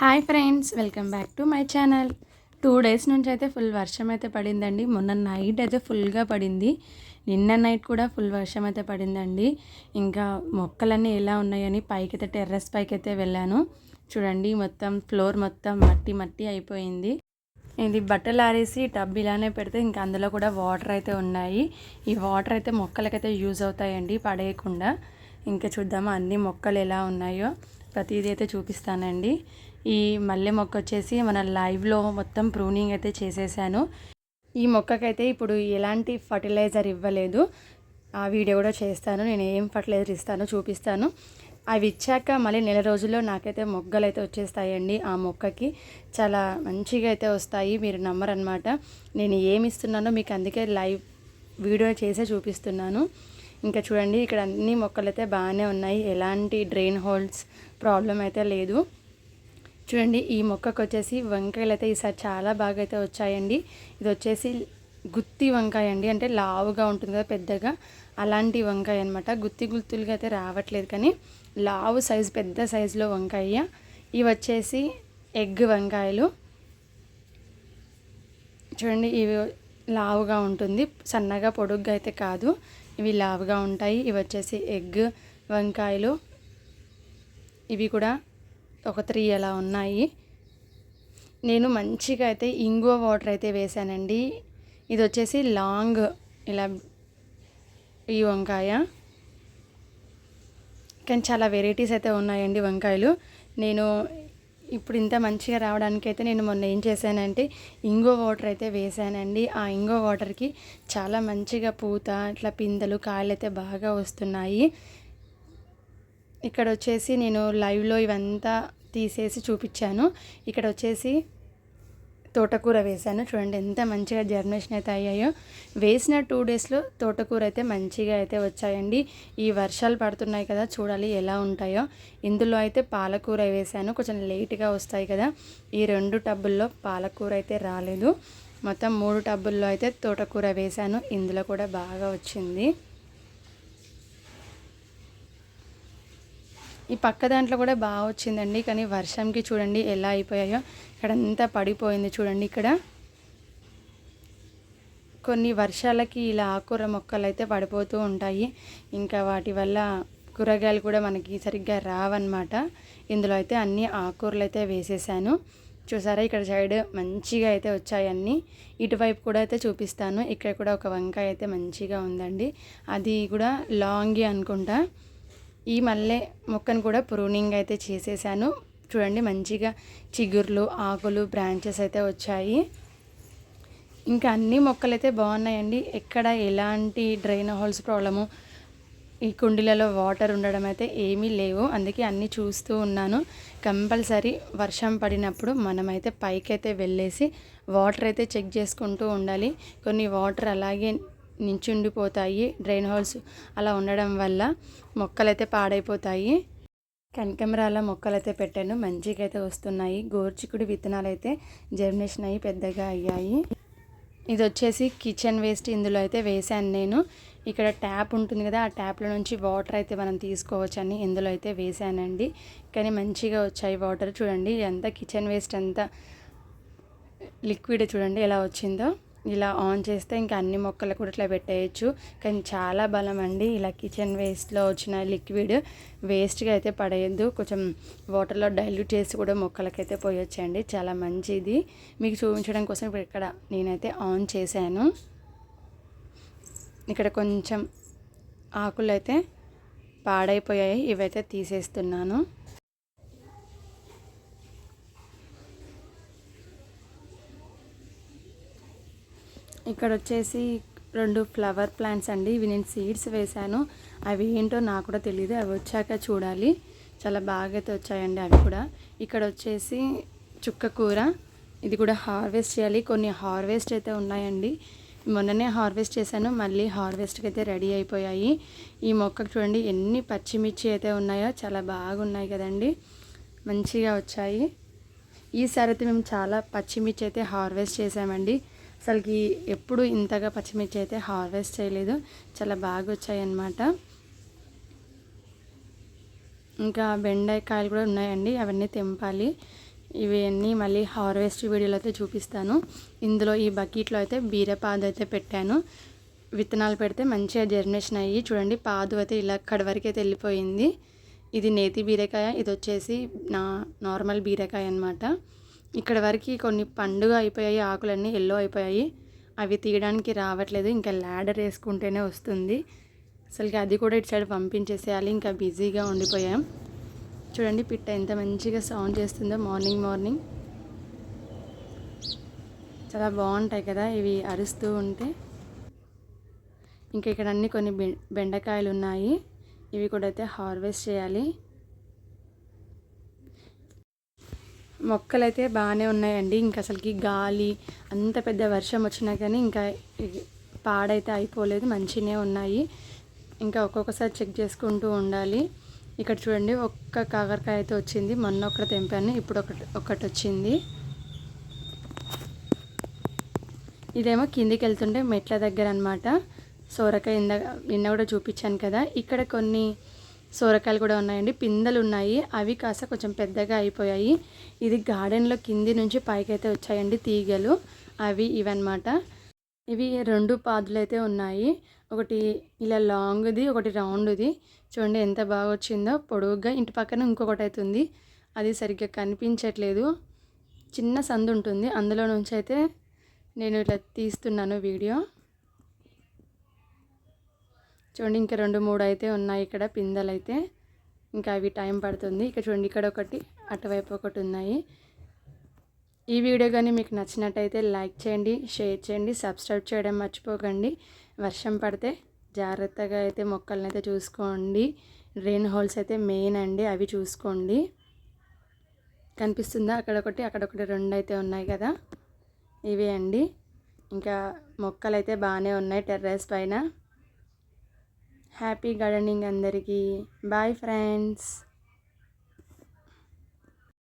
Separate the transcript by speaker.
Speaker 1: Hi friends welcome back to my channel. Two days నుంచి అయితే full వర్షం అయితే పడిందండి. మొన్న నైట్ అయితే ఫుల్గా పడింది. నిన్న నైట్ కూడా ఫుల్ వర్షం అయితే పడిందండి. ఇంకా మొక్కలన్నీ ఎలా ఉన్నాయని పైకి అయితే టెర్రస్ పైకి అయితే వెళ్ళాను. చూడండి మొత్తం ఫ్లోర్ మొత్తం మట్టి మట్టి అయిపోయింది. ఇది బట్టలు ఆరేసి టబ్ ఇలానే పెడితే ఇంకా అందులో కూడా వాటర్ అయితే ఉన్నాయి. ఈ వాటర్ అయితే మొక్కలకైతే యూజ్ అవుతాయండి పడేయకుండా. ఇంకా చూద్దామా అన్ని మొక్కలు ఎలా ఉన్నాయో. ప్రతిదీ అయితే చూపిస్తానండి. ఈ మల్లె మొక్క వచ్చేసి మన లైవ్లో మొత్తం ప్రూనింగ్ అయితే చేసేసాను. ఈ మొక్కకైతే ఇప్పుడు ఎలాంటి ఫర్టిలైజర్ ఇవ్వలేదు. ఆ వీడియో కూడా చేస్తాను. నేను ఏం ఫర్టిలైజర్ ఇస్తానో చూపిస్తాను. అవి ఇచ్చాక మళ్ళీ నెల రోజుల్లో నాకైతే మొగ్గలు అయితే వచ్చేస్తాయండి ఆ మొక్కకి. చాలా మంచిగా అయితే వస్తాయి. మీరు నమ్మరనమాట నేను ఏమి ఇస్తున్నానో మీకు అందుకే లైవ్ వీడియో చేసే చూపిస్తున్నాను. ఇంకా చూడండి ఇక్కడ అన్ని మొక్కలు అయితే బాగానే ఉన్నాయి. ఎలాంటి డ్రెయిన్ హోల్స్ ప్రాబ్లం అయితే లేదు. చూడండి ఈ మొక్కకు వచ్చేసి వంకాయలు అయితే ఈసారి చాలా బాగా అయితే వచ్చాయండి. ఇది వచ్చేసి గుత్తి వంకాయ అండి అంటే లావుగా ఉంటుంది కదా పెద్దగా. అలాంటి వంకాయ అనమాట గుత్తి గుత్తులుగా అయితే రావట్లేదు కానీ లావు సైజు పెద్ద సైజులో వంకాయ. ఇవి వచ్చేసి ఎగ్ వంకాయలు. చూడండి ఇవి లావుగా ఉంటుంది. సన్నగా పొడుగ్గా అయితే కాదు. ఇవి లావుగా ఉంటాయి. ఇవి వచ్చేసి ఎగ్ వంకాయలు. ఇవి కూడా ఒక త్రీ అలా ఉన్నాయి. నేను మంచిగా అయితే ఇంగువ వాటర్ అయితే వేసానండి. ఇది వచ్చేసి లాంగ్ ఇలా ఈ వంకాయ. కానీ చాలా వెరైటీస్ అయితే ఉన్నాయండి వంకాయలు. నేను ఇప్పుడు ఇంత మంచిగా రావడానికి అయితే నేను మొన్న ఏం చేశానంటే ఇంగో వాటర్ అయితే వేసానండి. ఆ ఇంగో వాటర్కి చాలా మంచిగా పూత ఇట్లా పిందెలు కాయలు అయితే బాగా వస్తున్నాయి. ఇక్కడ వచ్చేసి నేను లైవ్లో ఇవంతా తీసేసి చూపించాను ఇక్కడ వచ్చేసి తోటకూర వేసాను చూడండి ఎంత మంచిగా జర్మినేషన్ అయితే అయ్యాయో. వేసిన టూ డేస్లో తోటకూర అయితే మంచిగా అయితే వచ్చాయండి. ఈ వర్షాలు పడుతున్నాయి కదా చూడాలి ఎలా ఉంటాయో. ఇందులో అయితే పాలకూర వేసాను కొంచెం లేట్గా వస్తాయి కదా. ఈ రెండు టబ్బుల్లో పాలకూర అయితే రాలేదు. మొత్తం మూడు టబ్బుల్లో అయితే తోటకూర వేసాను ఇందులో కూడా బాగా వచ్చింది. ఈ పక్క దాంట్లో కూడా బాగా వచ్చిందండి. కానీ వర్షంకి చూడండి ఎలా అయిపోయాయో. ఇక్కడ అంతా పడిపోయింది చూడండి ఇక్కడ. కొన్ని వర్షాలకి ఇలా ఆకుకూర మొక్కలు అయితే పడిపోతూ ఉంటాయి. ఇంకా వాటి వల్ల కూరగాయలు కూడా మనకి సరిగ్గా రావన్నమాట. ఇందులో అయితే అన్ని ఆకుకూరలు అయితే వేసేసాను. చూసారా ఇక్కడ సైడ్ మంచిగా అయితే వచ్చాయన్నీ ఇటువైపు కూడా అయితే చూపిస్తాను. ఇక్కడ కూడా ఒక వంకాయ అయితే మంచిగా ఉందండి. అది కూడా లాంగి అనుకుంటా. ఈ మల్లె మొక్కను కూడా ప్రూనింగ్ అయితే చేసేసాను. చూడండి మంచిగా చిగుర్లు ఆకులు బ్రాంచెస్ అయితే వచ్చాయి. ఇంకా అన్ని మొక్కలు అయితే బాగున్నాయండి. ఎక్కడ ఎలాంటి డ్రైన్ హోల్స్ ప్రాబ్లము ఈ కుండీలలో వాటర్ ఉండడం అయితే ఏమీ లేవు. అందుకే అన్నీ చూస్తూ ఉన్నాను. కంపల్సరీ వర్షం పడినప్పుడు మనమైతే పైకి అయితే వెళ్ళేసి వాటర్ అయితే చెక్ చేసుకుంటూ ఉండాలి. కొన్ని వాటర్ అలాగే నించుండిపోతాయి డ్రైన్ హోల్స్ అలా ఉండడం వల్ల మొక్కలైతే పాడైపోతాయి. కనకమరాల మొక్కలైతే పెట్టాను మంచిగా అయితే వస్తున్నాయి. గోర్చికుడి విత్తనాలు అయితే జర్మినేషన్ అయ్యి పెద్దగా అయ్యాయి. ఇది వచ్చేసి కిచెన్ వేస్ట్ ఇందులో అయితే వేసాను నేను. ఇక్కడ ట్యాప్ ఉంటుంది కదా ఆ ట్యాప్లో నుంచి వాటర్ అయితే మనం తీసుకోవచ్చని ఇందులో అయితే వేసానండి కానీ మంచిగా వచ్చాయి వాటర్. చూడండి ఎంత కిచెన్ వేస్ట్ అంతా లిక్విడ్ చూడండి ఎలా వచ్చిందో. ఇలా ఆన్ చేస్తే ఇంకా అన్ని మొక్కలు కూడా ఇట్లా పెట్టేయచ్చు. కానీ చాలా బలం అండి ఇలా కిచెన్ వేస్ట్లో వచ్చిన లిక్విడ్ వేస్ట్గా అయితే పడేయద్దు. కొంచెం వాటర్లో డైల్యూట్ చేసి కూడా మొక్కలకైతే పోయొచ్చండి. చాలా మంచిది. మీకు చూపించడం కోసం ఇప్పుడు ఇక్కడ నేనైతే ఆన్ చేశాను. ఇక్కడ కొంచెం ఆకులు అయితే పాడైపోయాయి. ఇవైతే తీసేస్తున్నాను. ఇక్కడ వచ్చేసి రెండు ఫ్లవర్ ప్లాంట్స్ అండి. ఇవి నేను సీడ్స్ వేశాను. అవి ఏంటో నాకు కూడా తెలియదు అవి వచ్చాక చూడాలి. చాలా బాగా అయితే వచ్చాయండి అవి కూడా. ఇక్కడ వచ్చేసి చుక్క కూర. ఇది కూడా హార్వెస్ట్ చేయాలి. కొన్ని హార్వెస్ట్ అయితే ఉన్నాయండి. మొన్ననే హార్వెస్ట్ చేశాను. మళ్ళీ హార్వెస్ట్కి అయితే రెడీ అయిపోయాయి. ఈ మొక్కకు చూడండి ఎన్ని పచ్చిమిర్చి అయితే ఉన్నాయో చాలా బాగున్నాయి కదండి. మంచిగా వచ్చాయి. ఈసారి అయితే మేము చాలా పచ్చిమిర్చి అయితే హార్వెస్ట్ చేసామండి అసలుకి ఎప్పుడు ఇంతగా పచ్చిమిర్చి అయితే హార్వెస్ట్ చేయలేదు. చాలా బాగా వచ్చాయి అన్నమాట ఇంకా బెండకాయలు కూడా ఉన్నాయండి. అవన్నీ తెంపాలి. ఇవన్నీ మళ్ళీ హార్వెస్ట్ వీడియోలో అయితే చూపిస్తాను. ఇందులో ఈ బకెట్లో అయితే బీరపాదు అయితే పెట్టాను. విత్తనాలు పెడితే మంచిగా జర్మినేషన్ అయ్యి చూడండి పాదు అయితే ఇలా అక్కడి వరకు అయితే వెళ్ళిపోయింది. ఇది నేతి బీరకాయ ఇది వచ్చేసి నా నార్మల్ బీరకాయ అనమాట ఇక్కడ వరకు కొన్ని పండుగ అయిపోయాయి ఆకులన్నీ ఎల్లో అయిపోయాయి. అవి తీయడానికి రావట్లేదు. ఇంకా ల్యాడర్ వేసుకుంటేనే వస్తుంది. అసలుకి అది కూడా ఇటు సైడ్ పంపించేసేయాలి. ఇంకా బిజీగా ఉండిపోయాం. చూడండి పిట్ట ఎంత మంచిగా సౌండ్ చేస్తుందో. మార్నింగ్ మార్నింగ్ చాలా బాగుంటాయి కదా ఇవి అరుస్తూ ఉంటే. ఇంకా ఇక్కడ అన్ని కొన్ని బెండకాయలు ఉన్నాయి. ఇవి కూడా అయితే హార్వెస్ట్ చేయాలి. మొక్కలు అయితే బాగానే ఉన్నాయండి. ఇంకా అసలుకి గాలి అంత పెద్ద వర్షం వచ్చినా కానీ ఇంకా పాడైతే అయిపోలేదు మంచినే ఉన్నాయి. ఇంకా ఒక్కొక్కసారి చెక్ చేసుకుంటూ ఉండాలి. ఇక్కడ చూడండి ఒక్క కాకరకాయ అయితే వచ్చింది. మొన్న ఒకటి తెంపాను ఇప్పుడు ఒకటి ఒకటి వచ్చింది. ఇదేమో కిందికి వెళ్తుంటే మెట్ల దగ్గర అనమాట సోరకాయ ఇంద నిన్న కూడా చూపించాను కదా. ఇక్కడ కొన్ని సోరకాయలు కూడా ఉన్నాయండి. పిందెలు ఉన్నాయి అవి కాస్త కొంచెం పెద్దగా అయిపోయాయి. ఇది గార్డెన్లో కింది నుంచి పైకి అయితే వచ్చాయండి తీగలు. అవి ఇవన్నమాట. ఇవి రెండు పాదులు అయితే ఉన్నాయి. ఒకటి ఇలా లాంగ్ది ఒకటి రౌండ్ది. చూడండి ఎంత బాగా వచ్చిందో. పొడవుగా ఇంటి పక్కన ఇంకొకటి అవుతుంది అది సరిగ్గా కనిపించట్లేదు. చిన్న సందు ఉంటుంది. అందులో నుంచి అయితే నేను ఇట్లా తీస్తున్నాను వీడియో. చూడండి ఇంకా రెండు మూడు అయితే ఉన్నాయి ఇక్కడ పిందెలు అయితే ఇంకా అవి టైం పడుతుంది. ఇక్కడ చూడండి ఇక్కడ ఒకటి అటువైపు ఒకటి ఉన్నాయి. ఈ వీడియో కానీ మీకు నచ్చినట్టయితే లైక్ చేయండి షేర్ చేయండి సబ్స్క్రైబ్ చేయడం మర్చిపోకండి. వర్షం పడితే జాగ్రత్తగా అయితే మొక్కలను అయితే చూసుకోండి. డ్రైన్ హోల్స్ అయితే మెయిన్ అండి అవి చూసుకోండి. కనిపిస్తుందా? అక్కడ ఒకటి అక్కడ ఒకటి రెండు అయితే ఉన్నాయి కదా. ఇవే అండి. ఇంకా మొక్కలు అయితే బాగానే ఉన్నాయి టెర్రస్ పైన. హ్యాపీ గార్డెనింగ్ అందరికీ. Bye friends.